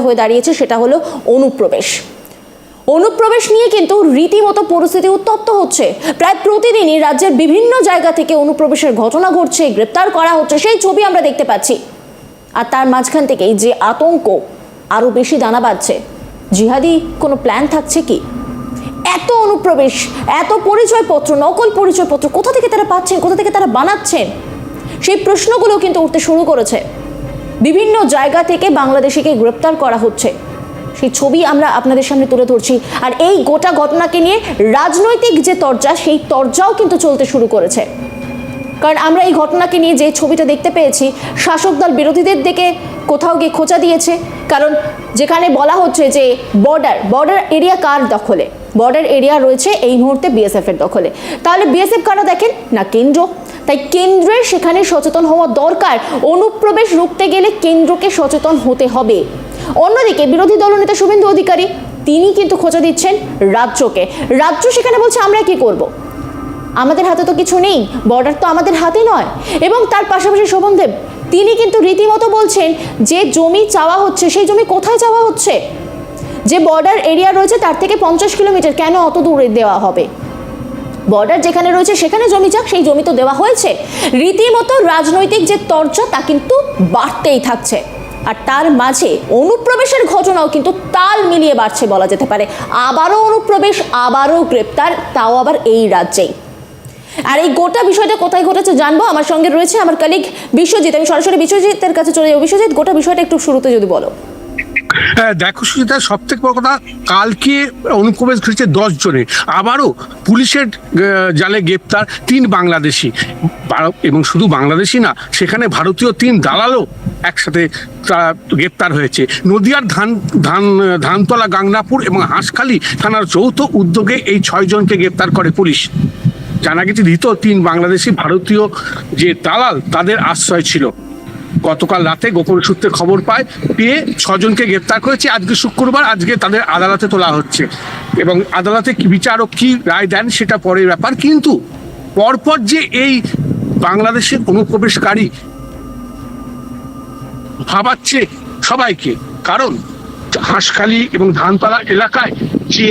হয়ে দাঁড়িয়েছে সেটা হলো অনুপ্রবেশ। অনুপ্রবেশ নিয়ে কিন্তু রীতিমতো পরিস্থিতি উত্তপ্ত হচ্ছে। প্রায় প্রতিদিনই রাজ্যের বিভিন্ন জায়গা থেকে অনুপ্রবেশের ঘটনা ঘটছে, গ্রেপ্তার করা হচ্ছে, সেই ছবি আমরা দেখতে পাচ্ছি। আর তার মাঝখান থেকেই যে আতঙ্ক আরও বেশি দানা বাঁধছে। জিহাদি কোনো প্ল্যান থাকছে কি? এত অনুপ্রবেশ, এত পরিচয়পত্র, নকল পরিচয়পত্র কোথা থেকে তারা পাচ্ছেন, কোথা থেকে তারা বানাচ্ছেন? সেই প্রশ্নগুলো কিন্তু উঠতে শুরু করেছে। বিভিন্ন জায়গা থেকে বাংলাদেশিকে গ্রেপ্তার করা হচ্ছে। সেই ছবি আমরা আপনাদের সামনে তুলে ধরছি। আর এই গোটা ঘটনাকে নিয়ে রাজনৈতিক যে তরজা, সেই তরজাও কিন্তু চলতে শুরু করেছে। কারণ আমরা এই ঘটনাকে নিয়ে যে ছবিটা দেখতে পেয়েছি, শাসক দল বিরোধীদের দিকে কোথাও গিয়ে খোঁচা দিয়েছে। কারণ যেখানে বলা হচ্ছে যে বর্ডার বর্ডার এরিয়া কার দখলে? বর্ডার এরিয়া রয়েছে এই মুহূর্তে বিএসএফ এর দখলে। তাহলে বিএসএফ কারা দেখেন? না কেন্দ্র। তাই কেন্দ্রের সেখানে সচেতন হওয়া দরকার। অনুপ্রবেশ রুখতে গেলে কেন্দ্রকে সচেতন হতে হবে। অন্যদিকে বিরোধী দলনেতা শুভেন্দু অধিকারী, তিনি কিন্তু খোঁচা দিচ্ছেন রাজ্যকে। রাজ্য সেখানে বলছে, আমরা কি করব? আমাদের হাতে তো কিছু নেই, বর্ডার তো আমাদের হাতে নয়। এবং তার পাশাপাশি শোভনদেব তিনি কিন্তু রীতিমতো বলছেন যে জমি চাওয়া হচ্ছে, সেই জমি কোথায় চাওয়া হচ্ছে? যে বর্ডার এরিয়া রয়েছে, তার থেকে পঞ্চাশ কিলোমিটার কেন অত দূরে দেওয়া হবে? বর্ডার যেখানে রয়েছে সেখানে জমি যাক, সেই জমি তো দেওয়া হয়েছে। রীতিমতো রাজনৈতিক যে তর্জা, তা কিন্তু বাড়তেই থাকছে। আর তার মাঝে অনুপ্রবেশের ঘটনাও কিন্তু তাল মিলিয়ে বাড়ছে বলা যেতে পারে। আবারও অনুপ্রবেশ, আবারও গ্রেপ্তার, তাও আবার এই রাজ্যেই। আর এই গোটা বিষয়টা কোথায় ঘটেছে জানব? আমার সঙ্গে রয়েছে আমার কালিক বিশ্বজিৎ। আমি সরাসরি বিশ্বজিতের কাছে চলে যাব। বিশ্বজিৎ, গোটা বিষয়টা একটু শুরুতে যদি বলো। দেখো সুচিতা সব থেকে বড় কথা, কালকে অনুপ্রবেশ ঘটেছে দশ জনের আবারও পুলিশের জালে গ্রেপ্তার তিন বাংলাদেশি। এবং শুধু বাংলাদেশি না, সেখানে ভারতীয় তিন দালালও একসাথে তারা গ্রেপ্তার হয়েছে। নদিয়ার ধান ধান, ধানতলা, গাংনাপুর এবং হাঁসখালি থানার যৌথ উদ্যোগে এই ছয়জনকে গ্রেপ্তার করে পুলিশ। জানা গেছে, ধৃত তিন বাংলাদেশি ভারতীয় যে দালাল, তাদের আশ্রয় ছিল। গতকাল রাতে গোপন সূত্রে খবর পায়, পেয়ে ছজনকে গ্রেপ্তার করেছে। আজকে শুক্রবার আজকে তাদের আদালতে তোলা হচ্ছে। এবং আদালতে বিচারক কি রায় দেন সেটা পরের ব্যাপার। কিন্তু পরপর যে এই বাংলাদেশের অনুপ্রবেশকারী ভাবাচ্ছে সবাইকে, কারণ হাঁসখালি এবং ধানতলা এলাকায় যে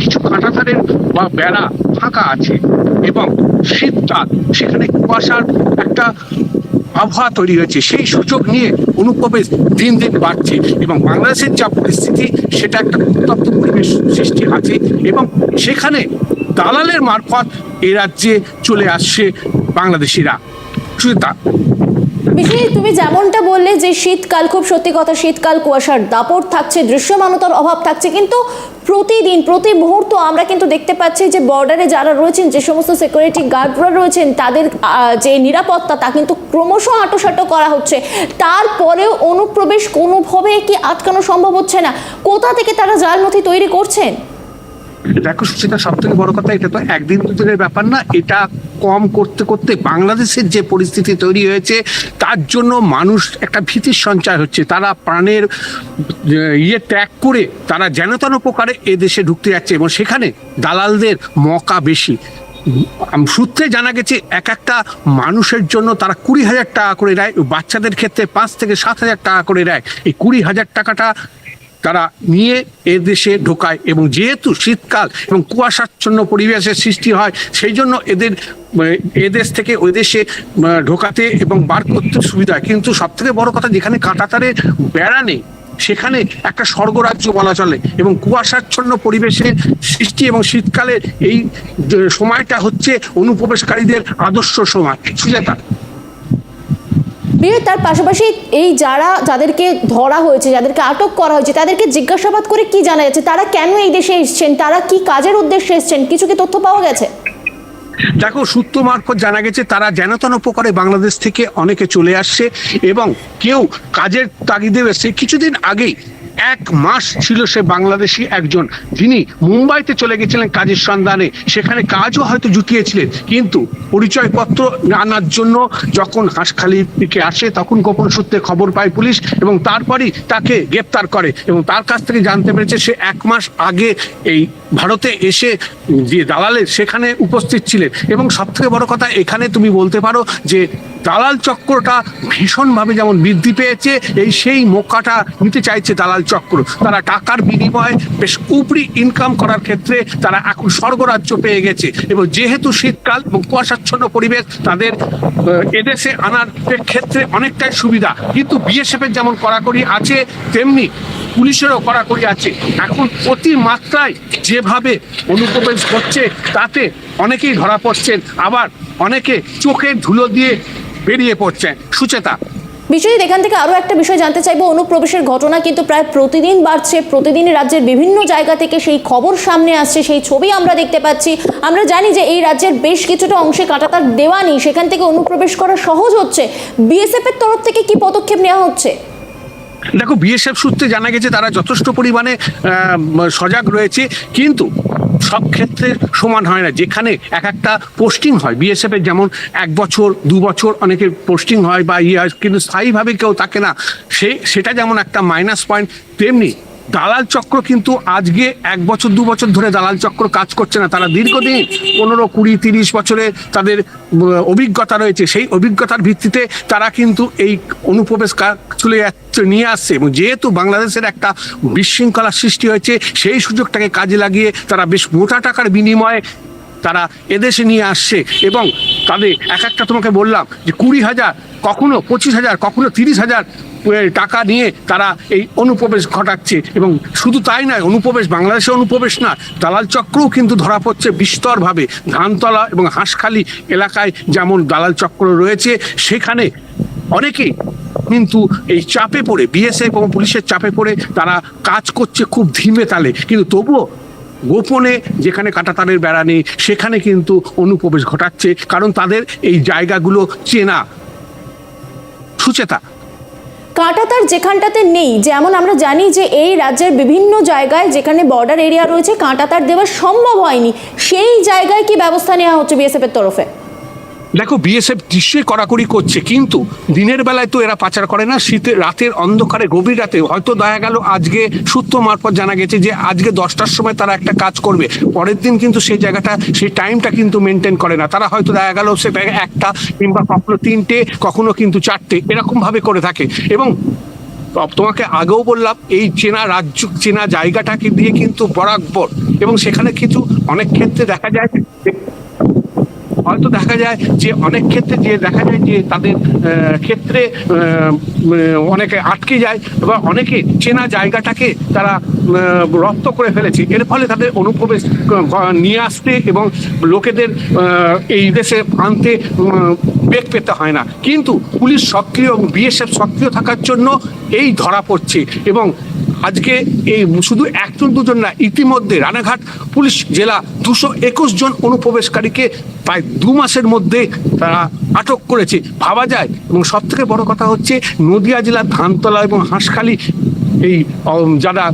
কিছু কাঁটাতারের বা বেড়া ফাঁকা আছে এবং শীতকাল, সেখানে কুয়াশার একটা আবহাওয়া তৈরি হয়েছে। সেই সুযোগ নিয়ে অনুপ্রবেশ দিন দিন বাড়ছে এবং বাংলাদেশের যা পরিস্থিতি, সেটা একটা উত্তপ্ত পরিবেশ সৃষ্টি আছে এবং সেখানে দালালের মারফত এ রাজ্যে চলে আসছে বাংলাদেশিরা। শুধু বিশেষ তুমি যেমনটা বললে যে শীতকাল খুব সত্যি কথা, শীতকাল কুয়াশার দাপট থাকছে, দৃশ্যমানতার অভাব থাকছে, কিন্তু প্রতিদিন, প্রতি মুহূর্ত আমরা কিন্তু দেখতে পাচ্ছি যে বর্ডারে যারা রয়েছেন, যে সমস্ত সিকিউরিটি গার্ডরা রয়েছেন, তাদের যে নিরাপত্তা, তা কিন্তু ক্রমশ আটোসাটো করা হচ্ছে। তারপরেও অনুপ্রবেশ কোনোভাবে কি আটকানো সম্ভব হচ্ছে না? কোথা থেকে তারা জাল নথি তৈরি করছেন? দেখো সুচিতা সব থেকে বড় কথা এটা তো একদিন দুদিনের ব্যাপার না, এটা কম করতে করতে বাংলাদেশের যে পরিস্থিতি তৈরি হয়েছে, তার জন্য মানুষ একটা ভীতির সঞ্চার হচ্ছে। তারা প্রাণের ইয়ে ত্যাগ করে তারা যেন তেন প্রকারে এ দেশে ঢুকতে যাচ্ছে এবং সেখানে দালালদের মকা বেশি। সূত্রে জানা গেছে, এক একটা মানুষের জন্য তারা কুড়ি হাজার টাকা করে দেয় বাচ্চাদের ক্ষেত্রে পাঁচ থেকে সাত হাজার টাকা করে দেয় এই কুড়ি হাজার টাকাটা তারা নিয়ে এ দেশে ঢোকায় এবং যেহেতু শীতকাল এবং কুয়াশাচ্ছন্ন পরিবেশের সৃষ্টি হয়, সেই জন্য এদের, এদেশ থেকে ওই দেশে ঢোকাতে এবং বার করতে সুবিধা কিন্তু সব থেকে বড় কথা, যেখানে কাঁটাতারে বেড়া নেই, সেখানে একটা স্বর্গরাজ্য বলা চলে এবং কুয়াশাচ্ছন্ন পরিবেশের সৃষ্টি এবং শীতকালের এই সময়টা হচ্ছে অনুপ্রবেশকারীদের আদর্শ সময়। সুজাতা বিয়ে তার পাশাপাশি এই যারা যাদেরকে ধরা হয়েছে, যাদেরকে আটক করা হয়েছে, তাদেরকে জিজ্ঞাসাবাদ করে কি জানা যাচ্ছে? তারা কেন এই দেশে এসছেন? তারা কি কাজের উদ্দেশ্যে এসছেন? কিছু কি তথ্য পাওয়া গেছে? দেখো, সূত্র মারফত জানা গেছে, তারা যেন তেন উপকারে বাংলাদেশ থেকে অনেকে চলে আসছে এবং কেউ কাজের তাগিদে এসছে। কিছুদিন আগেই এক মাস ছিল সে বাংলাদেশি একজন। যিনি মুম্বাইতে চলে গেছিলেন কাজের সন্ধানে। সেখানে কাজও হয়তো জুটিয়েছিলেন। কিন্তু পরিচয়পত্র আনার জন্য যখন হাঁসখালির দিকে আসে, তখন গোপন সূত্রে খবর পায় পুলিশ এবং তারপরই তাকে গ্রেপ্তার করে এবং তার কাছ থেকে জানতে পেরেছে সে এক মাস আগে এই ভারতে এসে যে দালালের সেখানে উপস্থিত ছিলেন। এবং সব থেকে বড় কথা, এখানে তুমি বলতে পারো যে দালাল চক্রটা ভীষণভাবে যেমন বৃদ্ধি পেয়েছে, এই সেই মোকাটা নিতে চাইছে দালাল চক্র। তারা টাকার বিনিময়ে বেশ উপরি ইনকাম করার ক্ষেত্রে তারা এখন স্বর্গরাজ্য পেয়ে গেছে। এবং যেহেতু শীতকাল এবং কুয়াশাচ্ছন্ন পরিবেশ, তাদের এদেশে আনার ক্ষেত্রে অনেকটাই সুবিধা। কিন্তু বিএসএফ এর যেমন কড়াকড়ি আছে, তেমনি পুলিশেরও কড়াকড়ি আছে। এখন অতি মাত্রায় যেভাবে অনুপ্রবেশ করছে, তাতে অনেকেই ধরা পড়ছেন। আবার অনেকে চোখের ধুলো দিয়ে বেরিয়ে পড়ছে। সুচেতা। বিশ্বজিৎ এখান থেকে আরও একটা বিষয় জানতে চাইব। অনুপ্রবেশের ঘটনা কিন্তু প্রায় প্রতিদিন বাড়ছে। প্রতিদিন রাজ্যের বিভিন্ন জায়গা থেকে সেই খবর সামনে আসছে সেই ছবি আমরা দেখতে পাচ্ছি। আমরা জানি যে এই রাজ্যের বেশ কিছুটা অংশে কাটাতার দেওয়া নেই। সেখান থেকে অনুপ্রবেশ করা সহজ হচ্ছে। বিএসএফ এর তরফ থেকে কি পদক্ষেপ নেওয়া হচ্ছে? দেখো বিএসএফ সূত্রে জানা গেছে তারা যথেষ্ট পরিমাণে সজাগ রয়েছে। কিন্তু সব ক্ষেত্রে সমান হয় না। যেখানে এক একটা পোস্টিং হয় বিএসএফের যেমন এক বছর, দু বছর অনেকে পোস্টিং হয় বা ইয়ে হয়, কিন্তু স্থায়ীভাবে কেউ থাকে না। সে, সেটা যেমন একটা মাইনাস পয়েন্ট তেমনি দালাল চক্র কিন্তু আজকে এক বছর, দু বছর ধরে দালাল চক্র কাজ করছে না। তারা দীর্ঘদিন পনেরো, কুড়ি, তিরিশ বছরে তাদের অভিজ্ঞতা রয়েছে। সেই অভিজ্ঞতার ভিত্তিতে তারা কিন্তু এই অনুপ্রবেশ যাচ্ছে, নিয়ে আসছে। এবং যেহেতু বাংলাদেশের একটা বিশৃঙ্খলার সৃষ্টি হয়েছে, সেই সুযোগটাকে কাজে লাগিয়ে তারা বেশ মোটা টাকার বিনিময়ে তারা এদেশে নিয়ে আসছে। এবং তাদের, এক একটা তোমাকে বললাম যে কুড়ি হাজার, কখনো পঁচিশ হাজার, কখনো তিরিশ হাজার টাকা নিয়ে তারা এই অনুপ্রবেশ ঘটাচ্ছে এবং শুধু তাই নয়, অনুপ্রবেশ বাংলাদেশে অনুপ্রবেশ না, দালাল চক্রও কিন্তু ধরা পড়ছে বিস্তরভাবে। ধানতলা এবং হাঁসখালি এলাকায় যেমন দালাল চক্র রয়েছে, সেখানে অনেকেই কিন্তু এই চাপে পড়ে, বিএসএফ এবং পুলিশের চাপে পড়ে তারা কাজ করছে খুব ধীমে তালে। কিন্তু তবুও গোপনে যেখানে কাটাতারের বেড়া নেই, সেখানে কিন্তু অনুপ্রবেশ ঘটাচ্ছে। কারণ তাদের এই জায়গাগুলো চেনা, সুচেতা। কাঁটাতার যেখানটাতে নেই, যেমন আমরা জানি যে এই রাজ্যের বিভিন্ন জায়গায় যেখানে বর্ডার এরিয়া রয়েছে, কাঁটা তার দেওয়া সম্ভব হয়নি। সেই জায়গায় কি ব্যবস্থা নেওয়া হচ্ছে বিএসএফের তরফে? দেখো বিএসএফ দৃশ্যে কড়াকড়ি করছে, কিন্তু দিনের বেলায় তো এরা পাচার করে না, শীতে, রাতের অন্ধকারে, গভীর রাতে। হয়তো দেখা গেল আজকে সূত্র মারফত জানা গেছে যে আজকে দশটার সময় তারা একটা কাজ করবে। পরের দিন কিন্তু সেই জায়গাটা, সেই টাইমটা কিন্তু মেনটেন করে না। তারা হয়তো দেখা গেল সেটা একটা কিংবা কখনো তিনটে, কখনো কিন্তু চারটে এরকম ভাবে করে থাকে। এবং তোমাকে আগেও বললাম, এই চেনা রাজ্য, চেনা জায়গাটাকে দিয়ে কিন্তু বরাকবর এবং সেখানে কিছু অনেক ক্ষেত্রে দেখা যায় হয়তো দেখা যায় যে অনেক ক্ষেত্রে যে দেখা যায় যে তাদের ক্ষেত্রে অনেকে আটকে যায় বা অনেকে চেনা জায়গাটাকে তারা রপ্ত করে ফেলেছে। এর ফলে তাদের অনুপ্রবেশ নিয়ে আসতে এবং লোকেদের এই দেশে আনতে বেগ পেতে হয় না। কিন্তু পুলিশ সক্রিয় এবং বিএসএফ সক্রিয় থাকার জন্য এই ধরা পড়ছে এবং আজকে এই শুধু একজন দুজন না, ইতিমধ্যে রানাঘাট পুলিশ জেলা দুশো একুশ জন অনুপ্রবেশকারীকে প্রায় দু মাসের মধ্যে তারা আটক করেছে। ভাবা যায় এবং সব থেকে বড় কথা হচ্ছে, নদিয়া জেলার ধানতলা এবং হাঁসখালি এই যারা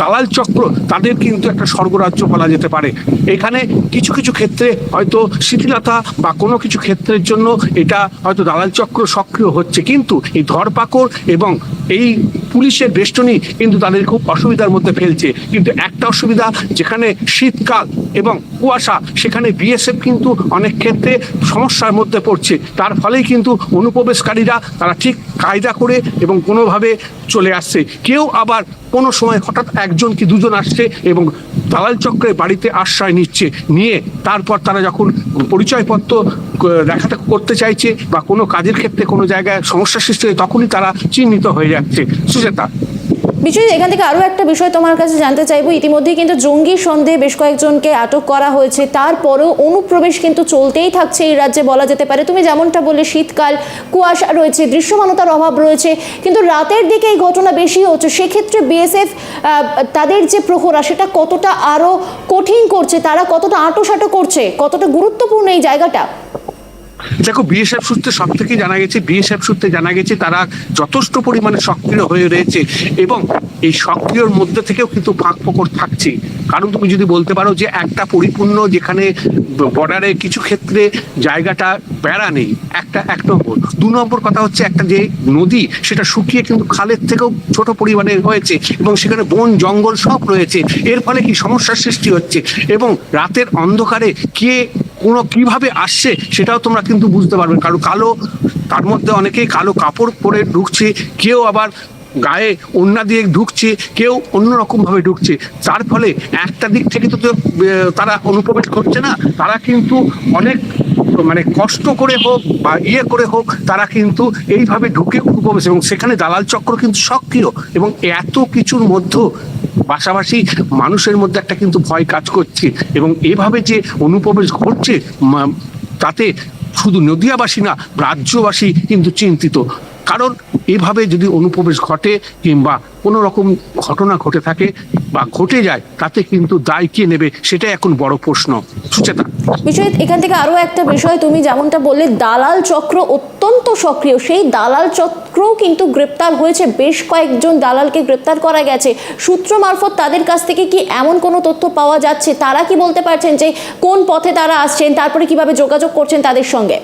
দালাল চক্র, তাদের কিন্তু একটা স্বর্গরাজ্য বলা যেতে পারে। এখানে কিছু কিছু ক্ষেত্রে হয়তো শিথিলতা বা কোনো কিছু ক্ষেত্রের জন্য এটা হয়তো দালাল চক্র সক্রিয় হচ্ছে। কিন্তু এই ধরপাকড় এবং এই পুলিশের বেষ্টনী কিন্তু তাদের খুব অসুবিধার মধ্যে ফেলছে। কিন্তু একটা অসুবিধা, যেখানে শীতকাল এবং কুয়াশা, সেখানে বিএসএফ কিন্তু অনেক ক্ষেত্রে সমস্যার মধ্যে পড়ছে। তার ফলেই কিন্তু অনুপ্রবেশকারীরা, তারা ঠিক কায়দা করে এবং কোনোভাবে চলে আসছে। কেউ আবার কোনো সময় হঠাৎ একজন কি দুজন আসছে এবং দালাল চক্রে বাড়িতে আশ্রয় নিচ্ছে, নিয়ে তারপর তারা যখন পরিচয়পত্র দেখাতে করতে চাইছে বা কোনো কাজের ক্ষেত্রে কোনো জায়গায় সমস্যা সৃষ্টি হয় তখনই তারা চিহ্নিত হয়ে যাচ্ছে। সুচেতা বিশ্বজিৎ এখান থেকে আরও একটা বিষয় তোমার কাছে জানতে চাইব। ইতিমধ্যেই কিন্তু জঙ্গি সন্দেহে বেশ কয়েকজনকে আটক করা হয়েছে। তারপরেও অনুপ্রবেশ কিন্তু চলতেই থাকছে এই রাজ্যে বলা যেতে পারে। তুমি যেমনটা বললে, শীতকাল, কুয়াশা রয়েছে, দৃশ্যমানতার অভাব রয়েছে। কিন্তু রাতের দিকে এই ঘটনা বেশি হচ্ছে। সেক্ষেত্রে বিএসএফ তাদের যে প্রহরা, সেটা কতটা আরও কঠিন করছে? তারা কতটা আঁটোসাঁটো করছে? কতটা গুরুত্বপূর্ণ এই জায়গাটা? দেখো বিএসএফ সূত্রে সব থেকে জানা গেছে বিএসএফ সূত্রে জানা গেছে তারা যথেষ্ট পরিমাণে সক্রিয় হয়ে রয়েছে এবং এই সক্রিয়র মধ্যে থেকেও কিন্তু ফাঁক ফোকর থাকছে কারণ তুমি যদি বলতে পারো যে একটা পরিপূর্ণ যেখানে বর্ডারে কিছু ক্ষেত্রে জায়গাটা বেড়া নেই, একটা, এক নম্বর। দু নম্বর কথা হচ্ছে একটা যে নদী, সেটা শুকিয়ে কিন্তু খালের থেকেও ছোট পরিমাণে হয়েছে এবং সেখানে বন, জঙ্গল সব রয়েছে। এর ফলে কি সমস্যার সৃষ্টি হচ্ছে এবং রাতের অন্ধকারে কে কোনো কীভাবে আসছে সেটাও তোমরা কিন্তু বুঝতে পারবে। কারণ কালো তার মধ্যে অনেকেই কালো কাপড় পরে ঢুকছে কেউ আবার গায়ে ওন্না দিয়ে ঢুকছে কেউ অন্যরকমভাবে ঢুকছে। তার ফলে একটা দিক থেকে তো, তারা অনুপ্রবেশ করছে না তারা কিন্তু অনেক মানে কষ্ট করে হোক বা ইয়ে করে হোক, তারা কিন্তু এইভাবে ঢুকে উপবেশ এবং সেখানে দালাল চক্র কিন্তু সক্রিয় এবং এত কিছুর মধ্যেও পাশাপাশি মানুষের মধ্যে একটা কিন্তু ভয় কাজ করছে এবং এভাবে যে অনুপ্রবেশ ঘটছে তাতে শুধু নদিয়াবাসী না, রাজ্যবাসী কিন্তু চিন্তিত। কারণ এভাবে যদি অনুপ্রবেশ ঘটে কিংবা কোনো রকম ঘটনা ঘটে থাকে বা ঘটে যায়, তাতে কিন্তু দায় কে নেবে সেটাই এখন বড় প্রশ্ন। সুচেতা। বিষয় এখান থেকে আরও একটা বিষয়, তুমি যেমনটা বললে, দালাল চক্র অত্যন্ত সক্রিয়। সেই দালাল চক্রও কিন্তু গ্রেপ্তার হয়েছে। বেশ কয়েকজন দালালকে গ্রেপ্তার করা গেছে। সূত্র মারফত তাদের কাছ থেকে কি এমন কোনো তথ্য পাওয়া যাচ্ছে? তারা কি বলতে পারছেন যে কোন পথে তারা আসছেন? তারপরে কীভাবে যোগাযোগ করছেন তাদের সঙ্গে?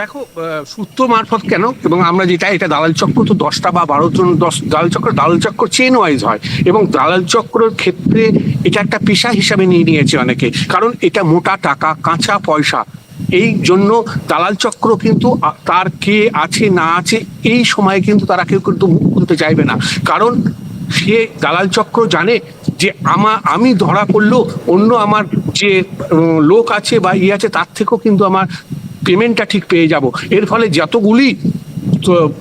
দেখো সূত্র মারফত কেন? এবং আমরা যেটা, এটা দালাল চক্র, তো দশটা বা বারো জন, দশ, দালাল চক্র দালাল চক্র চেন ওয়াইজ হয়। এবং দালাল চক্রের ক্ষেত্রে এটা একটা পেশা হিসাবে নিয়ে নিয়েছে অনেকে। কারণ এটা মোটা টাকা, কাঁচা পয়সা। এই জন্য দালাল চক্র কিন্তু তার কে আছে, না আছে, এই সময়ে কিন্তু তারা কেউ কিন্তু মুখ খুলতে চাইবে না। কারণ সে দালাল চক্র জানে যে আমা, আমি ধরা পড়লেও অন্য আমার যে লোক আছে বা ইয়ে আছে, তার থেকেও কিন্তু আমার পেমেন্টটা ঠিক পেয়ে যাব। এর ফলে যতগুলি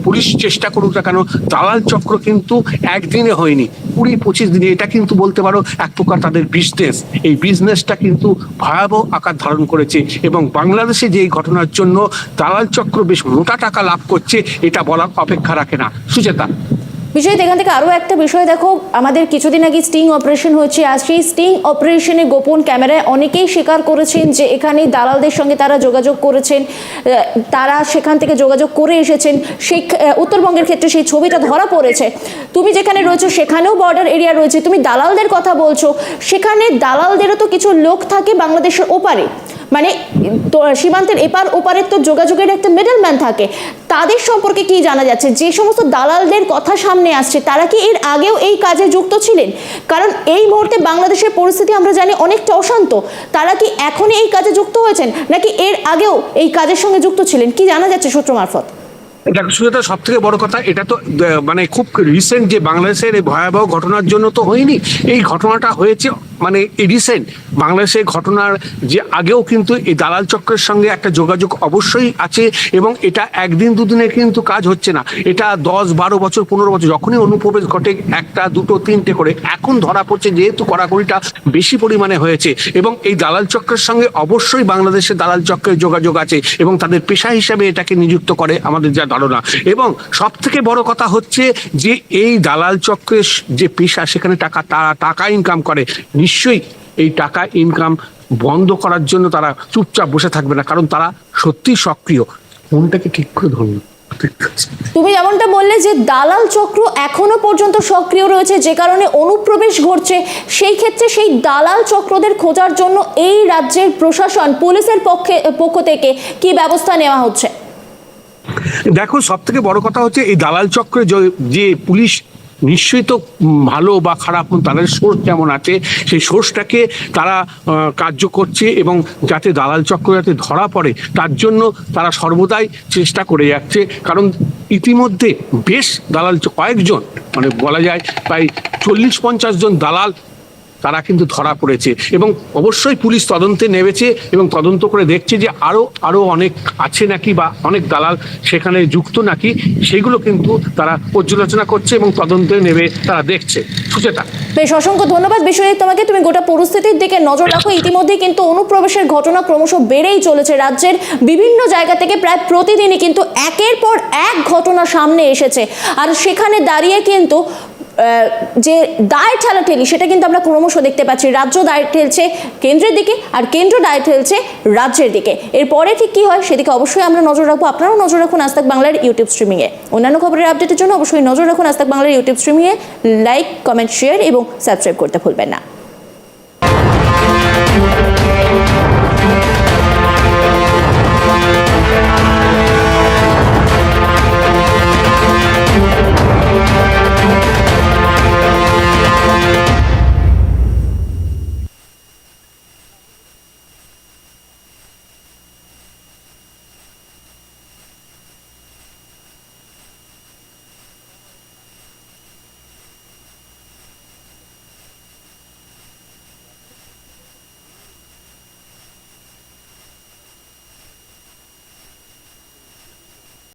পুলিশ চেষ্টা করুক না কেন, দালাল চক্র কিন্তু একদিনে হয়নি। কুড়ি, পঁচিশ দিনে, এটা কিন্তু বলতে পারো, এক প্রকার তাদের বিজনেস এই বিজনেসটা কিন্তু ভয়াবহ আকার ধারণ করেছে এবং বাংলাদেশে যে ঘটনার জন্য দালাল চক্র বেশ মোটা টাকা লাভ করছে, এটা বলার অপেক্ষা রাখে না। সুচেতা? বিষয় এখান থেকে আরও একটা বিষয়, দেখো, আমাদের কিছুদিন আগে স্টিং অপারেশন হয়েছে, আর সেই স্টিং অপারেশনে গোপন ক্যামেরায় অনেকেই স্বীকার করেছেন যে এখানে দালালদের সঙ্গে তারা যোগাযোগ করেছেন তারা সেখান থেকে যোগাযোগ করে এসেছেন। সেই উত্তরবঙ্গের ক্ষেত্রে সেই ছবিটা ধরা পড়েছে। তুমি যেখানে রয়েছো, সেখানেও বর্ডার এরিয়া রয়েছে। তুমি দালালদের কথা বলছো, সেখানে দালালদেরও তো কিছু লোক থাকে বাংলাদেশের ওপারে। মানে সীমান্তের এপার ওপারের তো যোগাযোগের একটা মিডলম্যান থাকে। তাদের সম্পর্কে কি জানা যাচ্ছে? যে সমস্ত দালালদের কথা সামনে আসছে, তারা কি এর আগেও এই কাজে যুক্ত ছিলেন? কারণ এই মুহূর্তে বাংলাদেশের পরিস্থিতি আমরা জানি অনেকটা অশান্ত। তারা কি এখনই এই কাজে যুক্ত হয়েছেন, নাকি এর আগেও এই কাজের সঙ্গে যুক্ত ছিলেন? কি জানা যাচ্ছে সূত্র মারফত? দেখো সুজাতা সব থেকে বড় কথা, এটা তো মানে খুব রিসেন্ট যে বাংলাদেশের এই ভয়াবহ ঘটনার জন্য তো হয়নি। এই ঘটনাটা হয়েছে মানে রিসেন্ট বাংলাদেশের ঘটনার যে আগেও কিন্তু এই দালাল চক্রের সঙ্গে একটা যোগাযোগ অবশ্যই আছে এবং এটা একদিন দুদিনে কিন্তু কাজ হচ্ছে না। এটা দশ, বারো বছর, পনেরো বছর যখনই অনুপ্রবেশ ঘটে, একটা, দুটো, তিনটে করে, এখন ধরা পড়ছে যেহেতু কড়াকড়িটা বেশি পরিমাণে হয়েছে এবং এই দালাল চক্রের সঙ্গে অবশ্যই বাংলাদেশের দালাল চক্রের যোগাযোগ আছে এবং তাদের পেশা হিসাবে এটাকে নিযুক্ত করে আমাদের যা ধারণা। এবং সব থেকে বড় কথা হচ্ছে যে এই দালাল চক্রের যে পেশা, সেখানে টাকা টাকা ইনকাম করে নিশ্চয়ই এই টাকা ইনকাম বন্ধ করার জন্য তারা চুপচাপ বসে থাকবে না কারণ তারা সত্যি সক্রিয়। মনটাকে ঠিক করে ধরুন তুমি যেমনটা বললে যে দালাল চক্র এখনও পর্যন্ত সক্রিয় রয়েছে যে কারণে অনুপ্রবেশ ঘটছে সেই ক্ষেত্রে সেই দালাল চক্রদের খোঁজার জন্য এই রাজ্যের প্রশাসন পুলিশের পক্ষে পক্ষ থেকে কি ব্যবস্থা নেওয়া হচ্ছে? দেখো সব থেকে বড় কথা হচ্ছে এই দালাল চক্রে যে- যে পুলিশ নিশ্চয়ই তো ভালো বা খারাপ তাদের সোর্স যেমন আছে, সেই সোর্সটাকে তারা কার্য করছে এবং যাতে দালাল চক্র যাতে ধরা পড়ে, তার জন্য তারা সর্বদাই চেষ্টা করে যাচ্ছে। কারণ ইতিমধ্যে বেশ দালাল কয়েকজন মানে বলা যায় প্রায় চল্লিশ পঞ্চাশ জন দালাল তারা কিন্তু ধরা পড়েছে এবং অবশ্যই পুলিশ তদন্তে নেমেছে এবং তদন্ত করে দেখছে যে আরও আরও অনেক আছে নাকি বা অনেক দালাল সেখানে যুক্ত নাকি, সেগুলো কিন্তু তারা পর্যালোচনা করছে এবং তদন্তে নেবে তারা দেখছে। সুচেতা। বেশ, অসংখ্য ধন্যবাদ। বিশ্বজিৎ তোমাকে তুমি গোটা পরিস্থিতির দিকে নজর রাখো। ইতিমধ্যে কিন্তু অনুপ্রবেশের ঘটনা ক্রমশ বেড়েই চলেছে রাজ্যের বিভিন্ন জায়গা থেকে প্রায় প্রতিদিনই কিন্তু একের পর এক ঘটনা সামনে এসেছে। আর সেখানে দাঁড়িয়ে কিন্তু যে দায় ঠেলা ঠেলি সেটা কিন্তু আমরা ক্রমশ দেখতে পাচ্ছি। রাজ্য দায় ঠেলছে কেন্দ্রের দিকে আর কেন্দ্র দায় ঠেলছে রাজ্যের দিকে। এরপরে ঠিক কী হয় সেদিকে অবশ্যই আমরা নজর রাখব। আপনারাও নজর রাখুন আস্তাক বাংলার ইউটিউব স্ট্রিমিংয়ে অন্যান্য খবরের আপডেটের জন্য অবশ্যই নজর রাখুন আস্তাক বাংলার ইউটিউব স্ট্রিমিংয়ে লাইক কমেন্ট শেয়ার এবং সাবস্ক্রাইব করতে ভুলবেন না।